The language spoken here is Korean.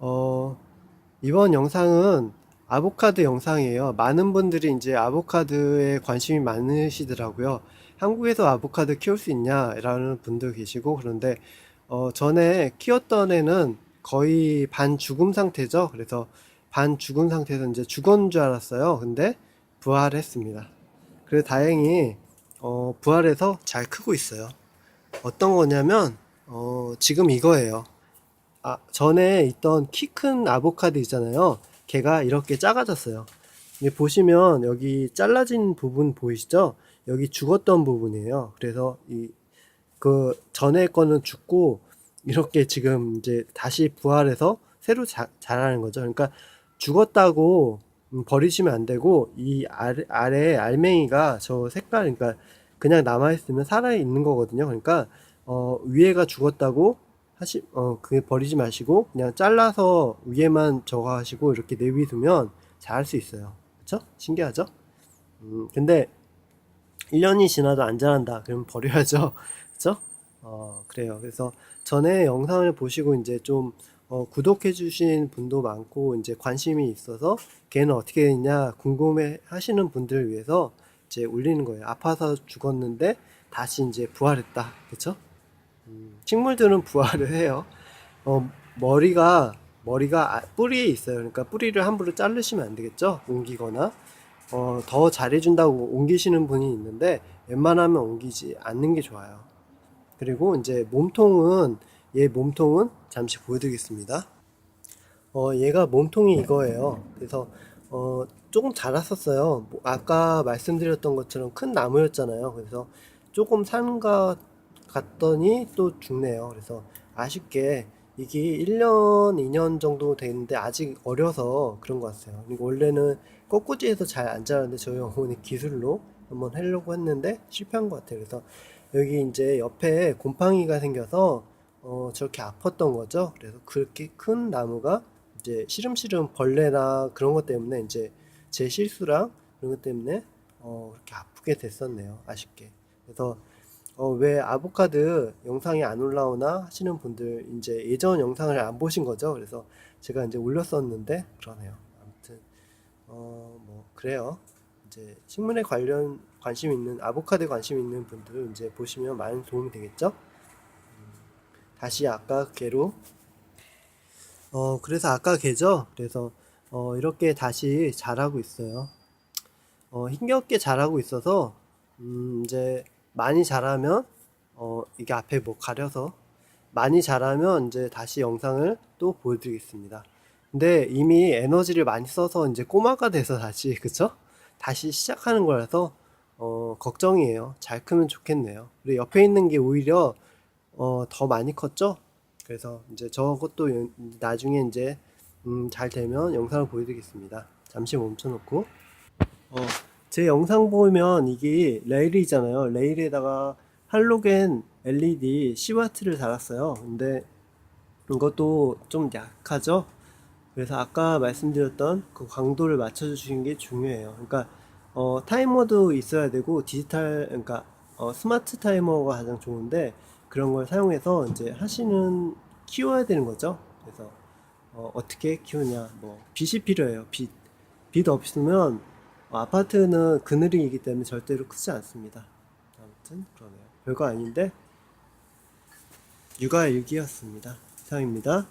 어, 이번 영상은 아보카도 영상이에요. 많은 분들이 이제 아보카도에 관심이 많으시더라고요. 한국에서 아보카도 키울 수 있냐라는 분도 계시고, 그런데, 어, 전에 키웠던 애는 거의 반 죽음 상태죠. 그래서 반 죽은 상태에서 이제 죽은 줄 알았어요. 근데 부활했습니다. 그래서 다행히, 어, 부활해서 잘 크고 있어요. 어떤 거냐면, 어, 지금 이거예요. 아, 전에 있던 키 큰 아보카도 있잖아요. 걔가 이렇게 작아졌어요. 보시면 여기 잘라진 부분 보이시죠? 여기 죽었던 부분이에요. 그래서 이, 그 전에 거는 죽고 이렇게 지금 이제 다시 부활해서 새로 자, 자라는 거죠. 그러니까 죽었다고 음, 버리시면 안 되고 이 아래, 아래 알맹이가 저 색깔, 그러니까 그냥 남아 있으면 살아 있는 거거든요. 그러니까 어, 위에가 죽었다고 하시, 어, 그 버리지 마시고 그냥 잘라서 위에만 저거 하시고 이렇게 내비두면 잘 할 수 있어요. 그쵸? 신기하죠? 음, 근데 1년이 지나도 안 자란다. 그러면 버려야죠. 그쵸? 어, 그래요. 그래서 전에 영상을 보시고 이제 좀 어, 구독해 주신 분도 많고 이제 관심이 있어서 걔는 어떻게 됐냐 궁금해 하시는 분들을 위해서 이제 올리는 거예요. 아파서 죽었는데 다시 이제 부활했다. 그쵸? 음, 식물들은 부활을 해요. 어, 머리가 머리가 아- 뿌리에 있어요. 그러니까 뿌리를 함부로 자르시면 안 되겠죠. 옮기거나 어, 더 잘해준다고 옮기시는 분이 있는데 웬만하면 옮기지 않는 게 좋아요. 그리고 이제 몸통은 얘 몸통은 잠시 보여드리겠습니다. 어, 얘가 몸통이 이거예요. 그래서 어, 조금 자랐었어요. 뭐, 아까 말씀드렸던 것처럼 큰 나무였잖아요. 그래서 조금 산가 갔더니 또 죽네요. 그래서 아쉽게 이게 1년, 2년 정도 되는데 아직 어려서 그런 것 같아요. 원래는 꺾꾸지에서 잘 안 자라는데 저희 어머니 기술로 한번 하려고 했는데 실패한 것 같아요. 그래서 여기 이제 옆에 곰팡이가 생겨서 어, 저렇게 아팠던 거죠. 그래서 그렇게 큰 나무가 이제 시름시름 벌레나 그런 것 때문에 이제 제 실수랑 그런 것 때문에 어, 그렇게 아프게 됐었네요. 아쉽게. 그래서 어, 왜 아보카도 영상이 안 올라오나 하시는 분들 이제 예전 영상을 안 보신 거죠. 그래서 제가 이제 올렸었는데 그러네요. 아무튼 어, 뭐 그래요. 이제 식물에 관련 관심 있는 아보카도에 관심 있는 분들 이제 보시면 많은 도움이 되겠죠. 다시 아까 개로 어 그래서 아까 개죠 그래서 어 이렇게 다시 자라고 있어요 어 힘겹게 자라고 있어서 음 이제 많이 자라면 어 이게 앞에 뭐 가려서 많이 자라면 이제 다시 영상을 또 보여드리겠습니다. 근데 이미 에너지를 많이 써서 이제 꼬마가 돼서 다시 그쵸? 다시 시작하는 거라서 어 걱정이에요. 잘 크면 좋겠네요. 그리고 옆에 있는 게 오히려 어, 더 많이 컸죠? 그래서 이제 저것도 연- 나중에 이제 음, 잘 되면 영상을 보여드리겠습니다. 잠시 멈춰놓고. 어, 제 영상 보면 이게 레일이잖아요. 레일에다가 할로겐 LED 10W를 달았어요. 근데 이것도 좀 약하죠? 그래서 아까 말씀드렸던 그 강도를 맞춰주시는 게 중요해요. 그러니까 어, 타이머도 있어야 되고 디지털 그러니까 어, 스마트 타이머가 가장 좋은데 그런 걸 사용해서 이제 하시는 키워야 되는 거죠. 그래서 어, 어떻게 키우냐 뭐 빛이 필요해요. 빛. 빛 없으면 어, 아파트는 그늘이기 때문에 절대로 크지 않습니다. 아무튼 그러네요. 별거 아닌데 육아일기였습니다. 이상입니다.